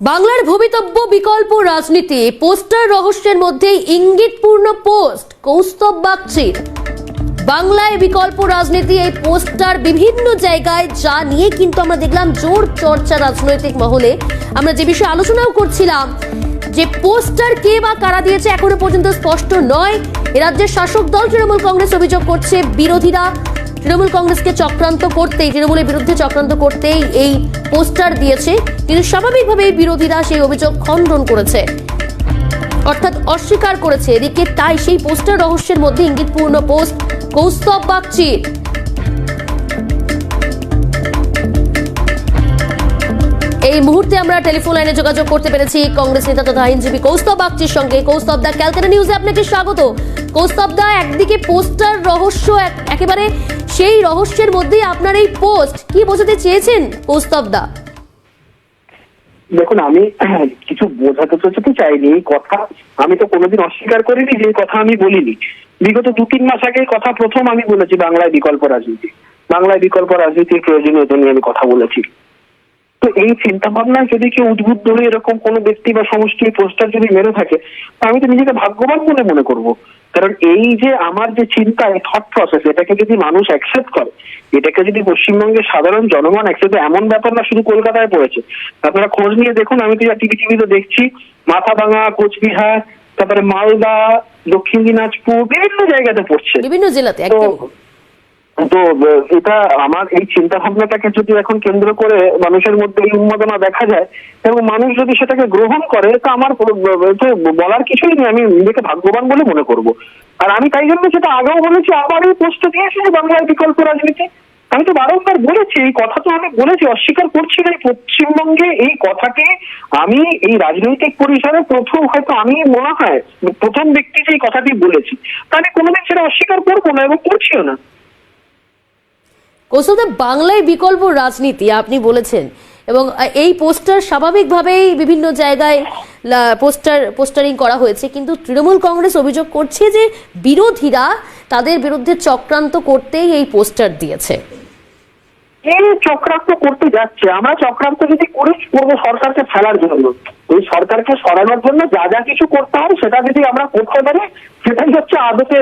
বাংলার ভবিতব্য বিকল্প রাজনীতি, পোস্টার রহস্যের মধ্যে ইঙ্গিতপূর্ণ পোস্ট, কৌস্তব বাগচির। বাংলায় বিকল্প রাজনীতি এই পোস্টার বিভিন্ন জায়গায়, যা নিয়ে কিন্তু আমরা দেখলাম জোর চর্চা রাজনৈতিক মহলে। আমরা যে বিষয়ে আলোচনাও করছিলাম, যে পোস্টার কে বা কারা দিয়েছে এখনও পর্যন্ত স্পষ্ট নয়। এ রাজ্যের শাসক দল তৃণমূল কংগ্রেস অভিযোগ করছে, বিরোধীরা তৃণমূল কংগ্রেসকে চক্রান্ত করতেই, তৃণমূলের বিরুদ্ধে চক্রান্ত করতেই এই পোস্টার দিয়েছে। কিন্তু স্বাভাবিকভাবেই বিরোধীরা সেই অভিযোগ খণ্ডন করেছে। অর্থাৎ অস্বীকার করেছে। এদিকে তাই সেই পোস্টার রহস্যের মধ্যে ইঙ্গিতপূর্ণ পোস্ট, কৌস্তব বাগচির এই মুহূর্তে আমরা টেলিফোন লাইনে যোগাযোগ করতে পেরেছি কংগ্রেস নেতা তথা আইনজীবী কৌস্তব বাগচির সঙ্গে। কৌস্তব দা, ক্যালকাটা নিউজে আপনাকে স্বাগত। কৌস্তব দা, একদিকে পোস্টার রহস্য একেবারে সেই রহস্যের মধ্যেই আপনার এই পোস্ট। কি বোঝাতে চেয়েছেন কৌস্তব দা? দেখুন, আমি কিছু বোঝাতে তো চাইনি। কথা আমি তো কোনোদিন অস্বীকার করিনি, যে কথা আমি বলিনি। বিগত দু তিন মাস আগে কথা প্রথম আমি বলেছি, বাংলায় বিকল্প রাজনীতি। বাংলায় বিকল্প রাজনীতির প্রয়োজনীয়তা নিয়ে আমি কথা বলেছি। তো এই চিন্তা ভাবনায় যদি কেউ উদ্বুদ্ধ হয়ে এরকম কোনো ব্যক্তি বা সমষ্টির পোস্টার যদি মেরে থাকে আমি তো নিজেকে ভাগ্যবান বলে মনে করব। কারণ এই যে আমার যে চিন্তা এই থট প্রসেস এটাকে যদি মানুষ অ্যাকসেপ্ট করে এটাকে যদি পশ্চিমবঙ্গের সাধারণ জনগণ অ্যাকসেপ্ট এমন ব্যাপার না শুধু কলকাতায় পড়েছে। আপনারা খোঁজ নিয়ে দেখুন আমি তো যা টিভি টিভিতে দেখছি মাথাভাঙা কোচবিহার তারপরে মালদা দক্ষিণ দিনাজপুর বিভিন্ন জায়গাতে পড়ছে। বিভিন্ন জেলাতে একদম। তো এটা আমার এই চিন্তা ভাবনাটাকে যদি এখন কেন্দ্র করে মানুষের মধ্যে এই উন্মাদনা দেখা যায়, এবং মানুষ যদি সেটাকে গ্রহণ করে, তো আমার বলার কিছুই নেই। আমি নিজেকে ভাগ্যবান বলে মনে করব। আর আমি তাই জন্য সেটা আগেও বলেছি, আবার এই পোস্ট দিয়েছি যে বাংলায় বিকল্প রাজনীতি। আমি তো বারংবার বলেছি, এই কথা তো আমি বলেছি, অস্বীকার করছি না পশ্চিমবঙ্গে এই কথাকে। আমি এই রাজনৈতিক পরিসরে প্রথম হয়তো আমি মনে হয়, প্রথম ব্যক্তি যে এই কথাটি বলেছি, তাহলে কোনোদিন সেটা অস্বীকার করব না এবং করছিও না। কৌশলদা বাংলায় বিকল্প রাজনীতি, আপনি বলেছেন। এবং এই পোস্টার স্বাভাবিকভাবেই বিভিন্ন জায়গায় পোস্টার, পোস্টারিং করা হয়েছে। কিন্তু তৃণমূল কংগ্রেস অভিযোগ করছে যে বিরোধীরা তাদের বিরুদ্ধে চক্রান্ত করতেই এই পোস্টার দিয়েছে। এই চক্রান্ত করতে যাচ্ছে? আমরা চক্রান্ত যদি করি করব সরকারকে ফেলার জন্য। ওই সরকারকে সরানোর জন্য যা যা কিছু করতে হয় সেটা যদি আমরা করতে পারি, সেটাই হচ্ছে আদতে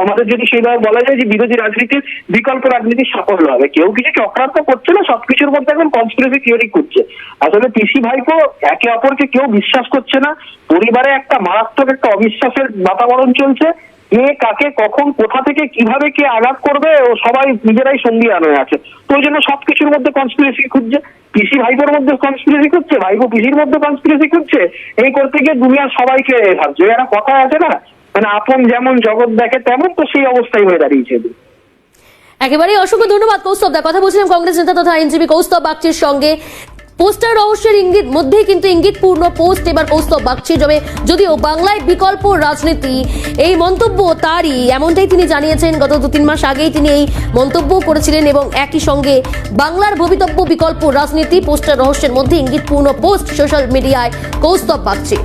আমাদের যদি সেইভাবে বলা যায় যে বিরোধী রাজনীতির বিকল্প রাজনীতির সাফল্য হবে। কেউ কিছু চক্রান্ত করছে না, সবকিছুর মধ্যে এখন কনস্পিরেসি থিওরি করছে। আসলে পিসি ভাইপো একে অপরকে কেউ বিশ্বাস করছে না। পরিবারে একটা মারাত্মক একটা অবিশ্বাসের বাতাবরণ চলছে। কে কাকে, কখন, কোথা থেকে, কীভাবে কে আঘাত করবে, ও সবাই নিজেরাই সঙ্গী আনয়ে আছে। তো ওই জন্য সবকিছুর মধ্যে কনস্পিরেসি খুঁজছে। পিসি ভাইপোর মধ্যে কনস্পিরেসি করছে ভাইপো পিসির মধ্যে কনস্পিরেসি করছে, এই করতে গিয়ে দুনিয়ার সবাইকে ভাবছে। একটা কথা আছে না? মানে আপন যেমন জগৎ দেখে তেমন তো সেই অবস্থায় হয়ে দাঁড়িয়েছে একেবারেই অসংখ্য ধন্যবাদ কৌস্তব দা। কথা বলছিলাম কংগ্রেস নেতা তথা আইনজীবী কৌস্তব বাগচির সঙ্গে। পোস্টার রহস্যের ইঙ্গিত, মধ্যেই কিন্তু ইঙ্গিতপূর্ণ পোস্ট এবার কৌস্তব বাগচি যাবে যদিও বাংলায় বিকল্প রাজনীতি, এই মন্তব্য তারই, এমনটাই তিনি জানিয়েছেন গত দু তিন মাস আগেই তিনি এই মন্তব্য করেছিলেন এবং একই সঙ্গে বাংলার ভবিতব্য বিকল্প রাজনীতি, পোস্টার রহস্যের মধ্যে ইঙ্গিতপূর্ণ পোস্ট সোশ্যাল মিডিয়ায় কৌস্তব বাগচি